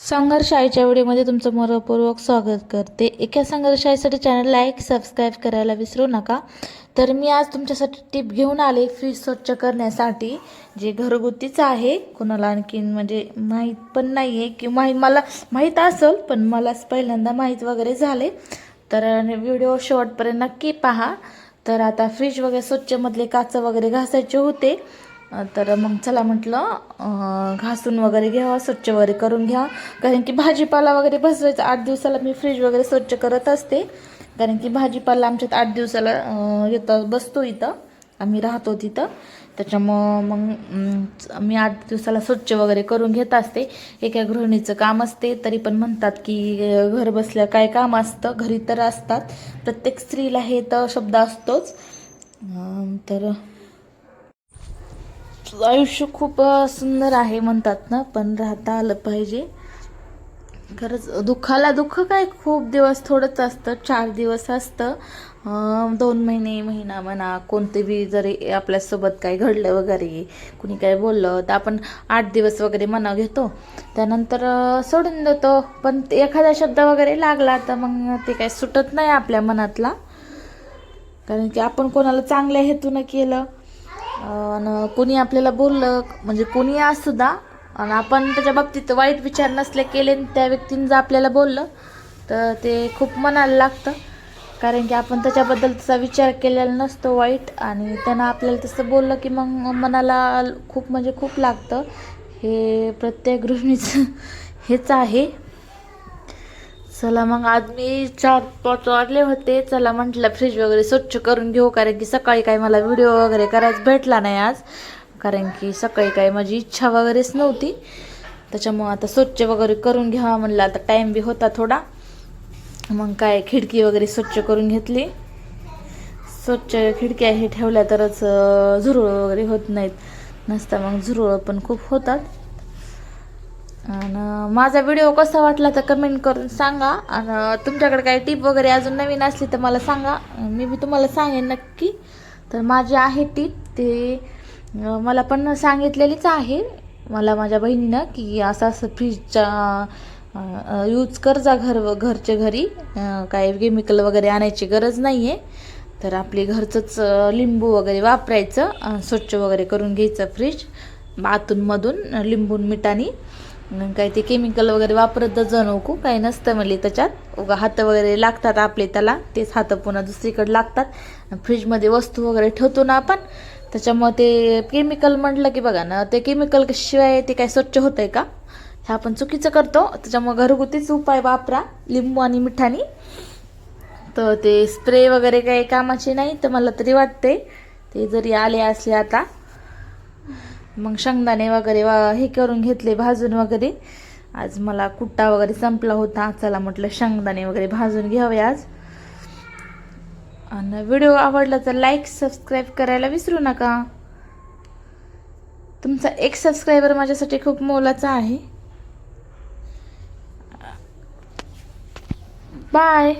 संघर्ष आईच्या व्हिडिओमध्ये तुमचं मनपूर्वक स्वागत करते. एका संघर्ष आईसाठी चॅनल लाईक सबस्क्राईब करायला विसरू नका. तर मी आज तुमच्यासाठी टिप घेऊन आले फ्रीज स्वच्छ करण्यासाठी जे घरगुतीचं आहे. कोणाला आणखीन म्हणजे माहीत पण नाही आहे की माहीत मला माहीत असेल पण मलाच पहिल्यांदा माहीत वगैरे झाले. तर व्हिडिओ शेवटपर्यंत नक्की पहा. तर आता फ्रीज वगैरे स्वच्छमधले काचं वगैरे घासायचे होते. तर मग चला म्हटलं घासून वगैरे घ्यावा स्वच्छ वगैरे करून घ्या. कारण की भाजीपाला वगैरे बसवायचा आठ दिवसाला मी फ्रीज वगैरे स्वच्छ करत असते. कारण की भाजीपाला आमच्यात आठ दिवसाला येतं बसतो इथं. आम्ही राहतो तिथं. त्याच्यामुळं मग मी आठ दिवसाला स्वच्छ वगैरे करून घेत असते. एका गृहिणीचं काम असते तरी पण म्हणतात की घर बसल्या काय काम असतं घरी तर असतात. प्रत्येक स्त्रीला हे तर शब्द असतोच. तर आयुष्य खूप सुंदर आहे म्हणतात ना पण राहता आलं पाहिजे. खरंच दुःखाला दुःख काय खूप दिवस थोडंच असतं चार दिवस असतं. दोन महिने महिना म्हणा कोणते बी जरी आपल्यासोबत काही घडलं वगैरे कुणी काय बोललं तर आपण आठ दिवस वगैरे मना घेतो. त्यानंतर सोडून देतो. पण ते एखादा शब्द वगैरे लागला तर मग ते काय सुटत नाही आपल्या मनातला. कारण की आपण कोणाला चांगल्या हेतूनं केलं आणि कोणी आपल्याला बोललं म्हणजे कोणी असुद्धा आणि आपण त्याच्या बाबतीत वाईट विचार नसले केले आणि त्या व्यक्तीनं जर आपल्याला बोललं तर ते खूप मनाला लागतं. कारण की आपण त्याच्याबद्दल तसा विचार केलेला नसतो वाईट आणि त्यानं आपल्याला तसं बोललं की मग मनाला खूप म्हणजे खूप लागतं. हे प्रत्येक गृहिणीचं हेच आहे. चला मग आज मी चार पाच वाजले होते. चला म्हटलं फ्रीज वगैरे स्वच्छ करून घेऊ कारण की सकाळी काही मला व्हिडिओ वगैरे करायचं भेटला नाही आज. कारण की सकाळी काही माझी इच्छा वगैरेच नव्हती. त्याच्यामुळं आता स्वच्छ वगैरे करून घ्यावा म्हणलं. आता टाईम बी होता थोडा. मग काय खिडकी वगैरे स्वच्छ करून घेतली. स्वच्छ खिडक्या हे ठेवल्या तरच झुरळ वगैरे होत नाहीत. नसता मग झुरळ पण खूप होतात. आणि माझा व्हिडिओ कसा वाटला तर कमेंट करून सांगा. आणि तुमच्याकडे काही टीप वगैरे अजून नवीन असली तर मला सांगा. मी बी तुम्हाला सांगेन नक्की. तर माझी आहे टीप ते मला पण सांगितलेलीच आहे. मला माझ्या बहिणीनं की असं असं फ्रीजच्या यूज कर जा घर घरच्या घरी. काही केमिकल वगैरे आणायची गरज नाही आहे तर आपली घरचंच लिंबू वगैरे वापरायचं. स्वच्छ वगैरे करून घ्यायचं फ्रीज आतूनमधून लिंबून मिठानी. काय ते केमिकल वगैरे वापरत जाऊ नको काही नसतं म्हणले त्याच्यात. उगा हात वगैरे लागतात आपले त्याला तेच हात पुन्हा दुसरीकडे लागतात. फ्रीजमध्ये वस्तू वगैरे ठेवतो ना आपण त्याच्यामुळे ते केमिकल म्हटलं की बघा ना ते केमिकल शिवाय ते काय स्वच्छ होतं आहे का? हे आपण चुकीचं करतो त्याच्यामुळे घरगुतीच उपाय वापरा लिंबू आणि मिठानी. तर ते स्प्रे वगैरे काही कामाचे नाही तर मला तरी वाटते ते जरी आले असले आता मग शेंगदाणे वगैरे वा हे करून घेतले भाजून वगैरे. आज मला कुट्टा वगैरे संपला होता. चला म्हटलं शेंगदाणे वगैरे भाजून घ्यावे आज. आणि व्हिडिओ आवडला तर लाईक सबस्क्राईब करायला विसरू नका. तुमचा एक सबस्क्रायबर माझ्यासाठी खूप मोलाचा आहे. बाय